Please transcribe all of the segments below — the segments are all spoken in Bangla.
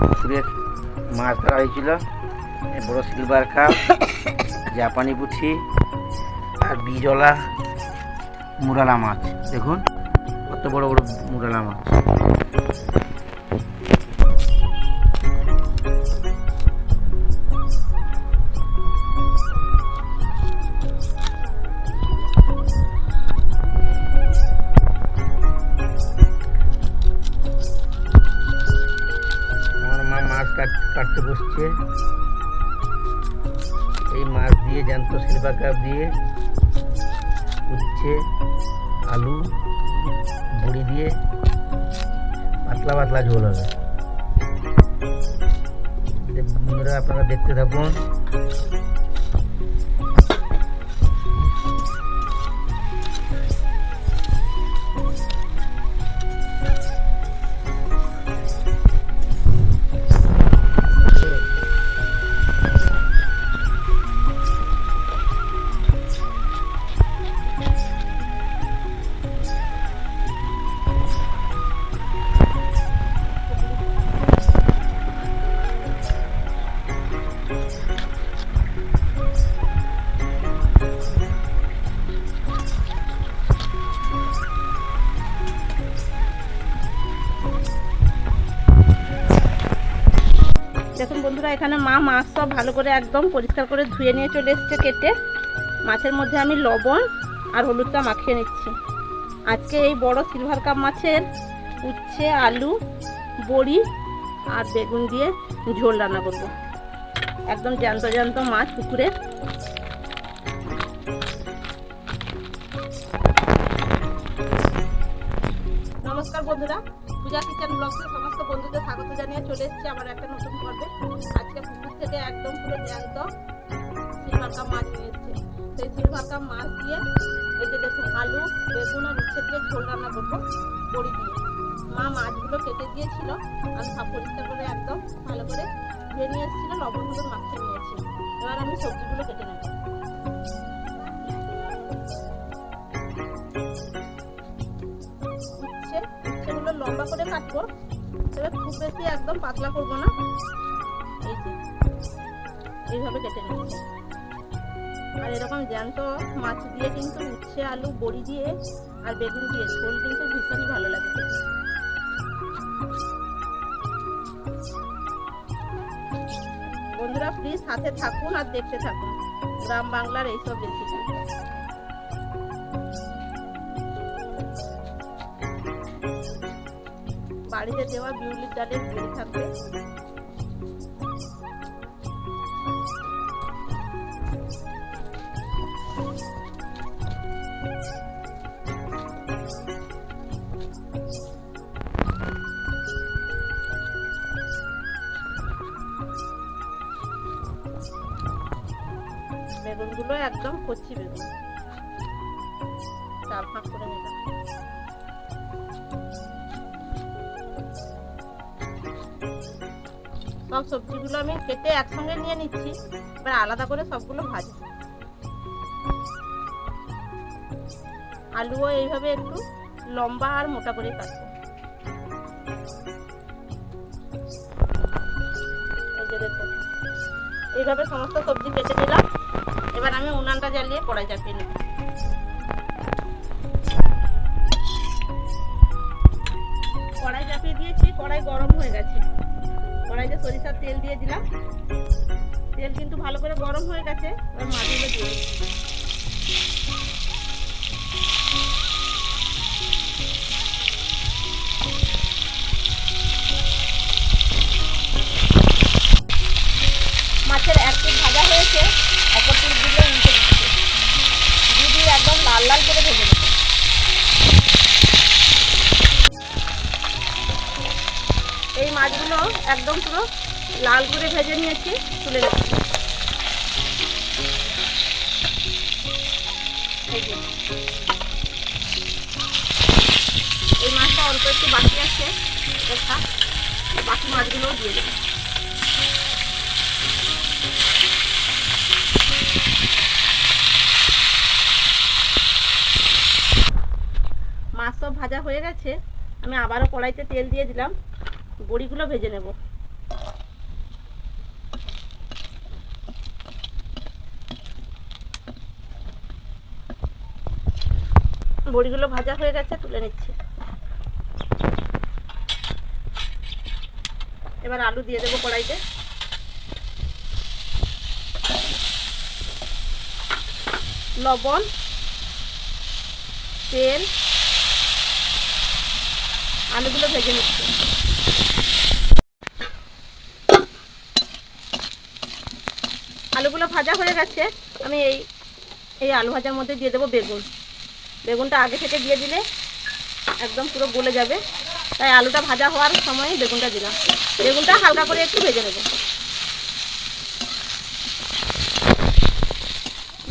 পুকুরে মাছ ধরা হয়েছিল। বড় সিলভার কাপ, জাপানি পুঁঠি আর বিজলা মুরালা মাছ। দেখুন, কত বড় বড় মুরালা মাছ। বসছে এই মাছ দিয়ে, জ্যান্ত শিল্পা কাপ দিয়ে উচ্ছে, আলু, বড়ি দিয়ে পাতলা পাতলা ঝোল হবে। আপনারা দেখতে থাকুন। বন্ধুরা, এখানে মা মাছ সব ভালো করে একদম পরিষ্কার করে ধুয়ে নিয়ে চলে এসেছে কেটে। মাছের মধ্যে আমি লবণ আর হলুদটা মাখিয়ে নিচ্ছি। আজকে এই বড় সিলভার কাপ মাছের উচ্ছে, আলু, বড়ি আর বেগুন দিয়ে ঝোল রান্না করব। একদম জ্যান্ত জ্যান্ত মাছ পুকুরে। নমস্কার বন্ধুরা। পূজা কিচেন ব্লগসে সমস্ত বন্ধুদের স্বাগত জানিয়ে চলে এসেছি আমার একটা নতুন পর্বে। আজকে পুকুর থেকে একদম পুরো জ্যান্ত কাপ মাছ নিয়ে এসেছে। সেই সিলভার কাপ মাছ দিয়ে এই যে দেখুন আলু, বেগুন আর উচ্ছে দিয়ে ঝোল রান্না করব বড়ি দিয়ে। মা মাছগুলো কেটে দিয়েছিল আর সব পরিষ্কার করে একদম ভালো করে ধুয়ে নিয়ে এসেছিল, লবণ হলুদ মাখিয়ে নিয়েছি। এবার আমি সবজিগুলো কেটে নেব। কাটবো তবে খুব বেশি একদম পাতলা করব না। এইভাবে কেটে নিচ্ছি আর এরকম জ্যান্ত মাছ দিয়ে কিন্তু উচ্ছে, আলু, বড়ি দিয়ে আর বেগুন দিয়ে, ঝোল কিন্তু ভীষণই ভালো লাগে বন্ধুরা প্লিজ সাথে থাকুন আর দেখতে থাকুন। গ্রাম বাংলার এইসব রেসিপি বাড়িতে দেওয়া বিউলির ডালের বড়ি থাকবে। বেগুনগুলো একদম কচি বেগুন। চার ফাঁক করে নিলাম। সব সবজিগুলো আমি কেটে একসঙ্গে নিয়ে নিচ্ছি। এবার আলাদা করে সবগুলো ভাজি আলুও এইভাবে একটু লম্বা আর মোটা করে কাটবো। এইভাবে সমস্ত সবজি কেটে দিলাম এবার আমি উনানটা জ্বালিয়ে কড়াই চাপিয়ে নেব। কড়াই চাপিয়ে দিয়েছি, কড়াই গরম হয়ে গেছে। কড়াইতে সরিষার তেল দিয়ে দিলাম। তেল কিন্তু ভালো করে গরম হয়ে গেছে, এবার মাছগুলো দিয়ে মাছের এক পিস ভাজা হয়েছে অপর পিস দিলে উল্টে দিচ্ছে দিয়ে একদম লাল লাল করে ভেজে এই মাছগুলো একদম পুরো লাল করে ভেজে নিয়েছি, তুলে নিচ্ছি এই মাছটা অল্প একটু বাকি আছে দেখা বাকি মাছগুলোও দিয়ে দেবো। মাছ সব ভাজা হয়ে গেছে, আমি আবারও কড়াইতে তেল দিয়ে দিলাম। বড়িগুলো ভেজে নেব। বড়িগুলো ভাজা হয়ে গেছে, তুলে নিচ্ছি। এবার আলু দিয়ে দেবো কড়াইতে। লবণ, তেল, আলুগুলো ভেজে নিচ্ছি। আলুগুলো ভাজা হয়ে গেছে, আমি এই এই আলু ভাজার মধ্যে দিয়ে দেবো বেগুন। বেগুনটা আগে থেকে দিয়ে দিলে একদম পুরো গলে যাবে। তাই আলুটা ভাজা হওয়ার সময় বেগুনটা দিলাম। বেগুনটা হালকা করে একটু ভেজে নেব।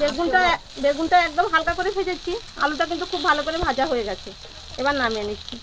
বেগুনটা বেগুনটা একদম হালকা করে ভেজেছি। আলুটা কিন্তু খুব ভালো করে ভাজা হয়ে গেছে। এবার নামিয়ে নিচ্ছি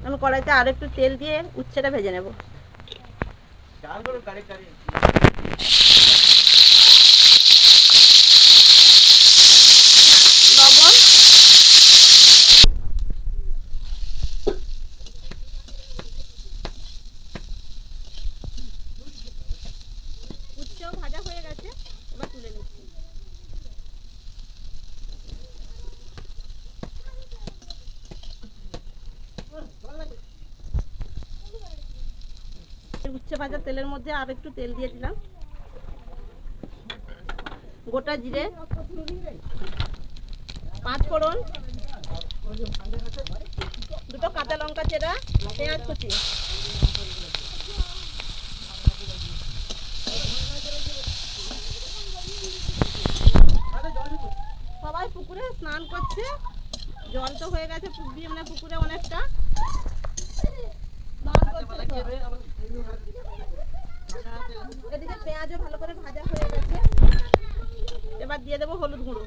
আমি কড়াইতে আর একটু তেল দিয়ে উচ্ছেটা ভেজে নেব লবণ উচ্ছেও ভাজা হয়ে গেছে এবার তুলে নিচ্ছি এই উচ্ছে ভাজা তেলের মধ্যে আর একটু তেল দিয়ে দিলাম। গোটা জিরে, পাঁচ ফোড়ন, দুটো কাঁচা লঙ্কা চেরা, পেঁয়াজ কুচি। সবাই পুকুরে স্নান করছে। জল তো হয়ে গেছে পুকুরে মানে পুকুরে অনেকটা। স্নান করছে। এদিকে পেঁয়াজও ভালো করে ভাজা হয়ে গেছে। এবার দিয়ে দেবো হলুদ গুঁড়ো।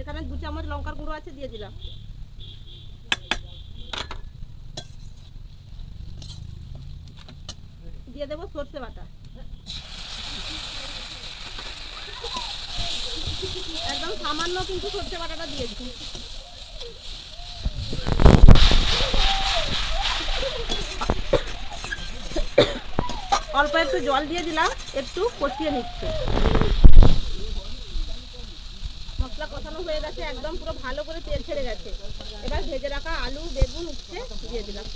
এখানে দু চামচ লঙ্কার গুঁড়ো আছে, দিয়ে দিলাম। দিয়ে দেবো সর্ষে বাটা। একদম সামান্য কিন্তু সর্ষে বাটাটা দিয়েছি। অল্প একটু জল দিয়ে দিলাম, একটু কষিয়ে নিচ্ছে। মশলা কষানো হয়ে গেছে, একদম পুরো ভালো করে তেল ছেড়ে গেছে। এবার ভেজে রাখা আলু, বেগুন উঠছে দিয়ে দিলাম।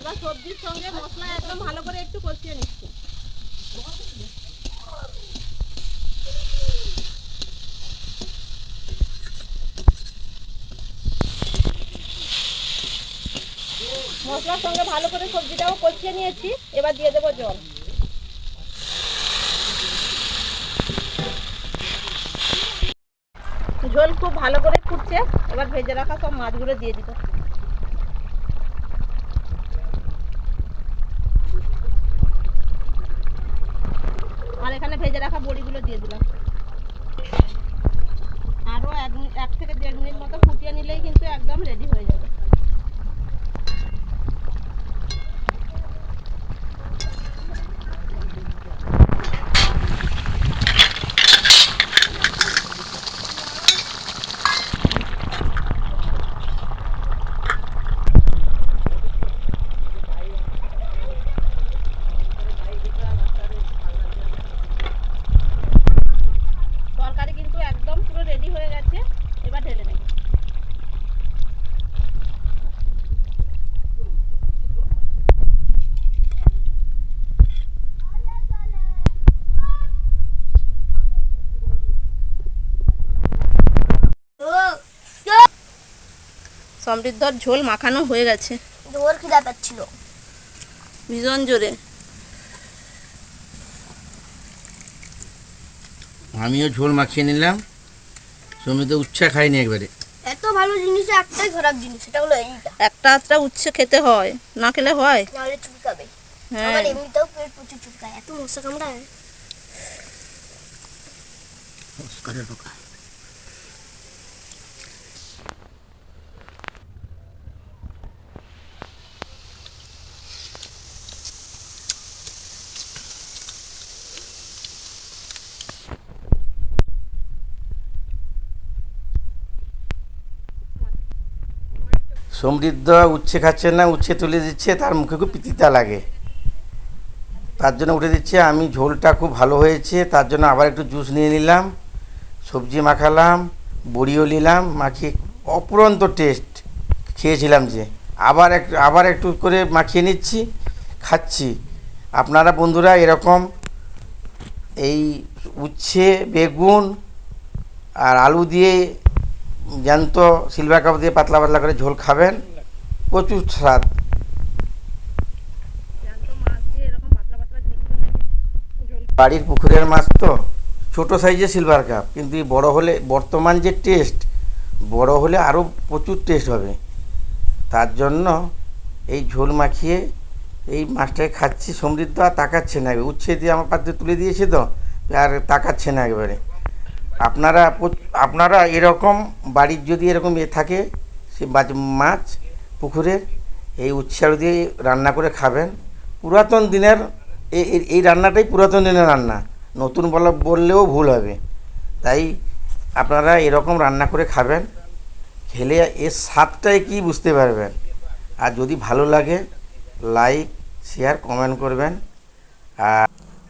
এবার সবজির সঙ্গে মশলা একদম ভালো করে একটু কষিয়ে নিচ্ছি। মশলার সঙ্গে ভালো করে সবজিটাও কষিয়ে নিয়েছি। এবার দিয়ে দেবো জল। ঝোল খুব ভালো করে ফুটছে। এবার ভেজে রাখা সব মাছগুলো দিয়ে দিতে। আর এখানে ভেজে রাখা বড়িগুলো দিয়ে দিলাম। আরও এক এক থেকে দেড় মিনিট মতো ফুটিয়ে নিলেই কিন্তু একদম রেডি হয়ে যাবে তরকারি কিন্তু একদম পুরো রেডি হয়ে গেছে এবার ঢেলে নেব সমৃদ্ধর ঝোল মাখানো হয়ে গেছে। জোর খিদা পাচ্ছিল। ভীষণ জোরে। আমিও ঝোল মাখিয়ে নিলাম। সমিত উচ্ছা খাইনি একবারে। এত ভালো জিনিস একটাই খারাপ জিনিস সেটা হলো এইটা। একটা আত্রা উচ্ছে খেতে হয় না খেলে হয়? নাহলে চুলকাবে। হ্যাঁ। আমার এমনিতেও পেট প্রচুর চুলকায় এত মশা কামড়ায়। অস্কারের পোকা। সমৃদ্ধ উচ্ছে খাচ্ছে না, উচ্ছে তুলে দিচ্ছে, তার মুখে খুব পিতিতা লাগে। তার জন্য উঠে দিচ্ছে, আমি ঝোলটা খুব ভালো হয়েছে, তার জন্য আবার একটু জুস নিয়ে নিলাম, সবজি মাখালাম, বড়িও নিলাম, মাখিয়ে অপুরন্ত টেস্ট খেয়েছিলাম যে, আবার এক, আবার একটু করে মাখিয়ে নিচ্ছি, খাচ্ছি। আপনারা বন্ধুরা এরকম এই উচ্ছে, বেগুন আর আলু দিয়ে জ্যান্ত সিলভার কাপ দিয়ে পাতলা পাতলা করে ঝোল খাবেন। প্রচুর স্বাদ। বাড়ির পুকুরের মাছ তো ছোট সাইজের সিলভার কাপ কিন্তু এই বড় হলে বর্তমান যে টেস্ট বড় হলে আরও প্রচুর টেস্ট হবে। তার জন্য এই ঝোল মাখিয়ে এই মাছটাকে খাচ্ছি সমৃদ্ধ আর তাকাচ্ছে না উচ্ছে দিয়ে আমার পাত্রে তুলে দিয়েছে তো আর তাকাচ্ছে না একেবারে। আপনারা আপনারা এরকম বাড়ির যদি এরকম এ থাকে, সে মাছ- পুকুরের এই উচ্ছে আলু দিয়ে রান্না করে খাবেন। পুরাতন দিনের এই রান্নাটাই পুরাতন দিনের রান্না। নতুন বলা, বললেও ভুল হবে। তাই আপনারা এরকম রান্না করে খাবেন। খেলে এর স্বাদটাই কি বুঝতে পারবেন। আর যদি ভালো লাগে, লাইক, শেয়ার, কমেন্ট করবেন। আর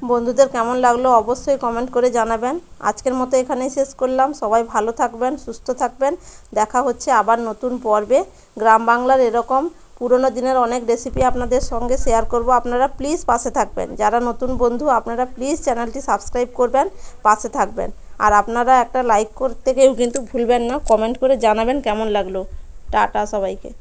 বন্ধুদের কেমন লাগল অবশ্যই কমেন্ট করে জানাবেন। আজকের মতো এখানেই শেষ করলাম। সবাই ভালো থাকবেন, সুস্থ থাকবেন। দেখা হচ্ছে আবার নতুন পর্বে। গ্রাম বাংলার এরকম পুরনো দিনের অনেক রেসিপি আপনাদের সঙ্গে শেয়ার করব। আপনারা প্লিজ পাশে থাকবেন। যারা নতুন বন্ধু, আপনারা প্লিজ চ্যানেলটি সাবস্ক্রাইব করবেন, পাশে থাকবেন। আর আপনারা একটা লাইক করতে কেউ কিন্তু ভুলবেন না। কমেন্ট করে জানাবেন কেমন লাগল। টাটা সবাইকে।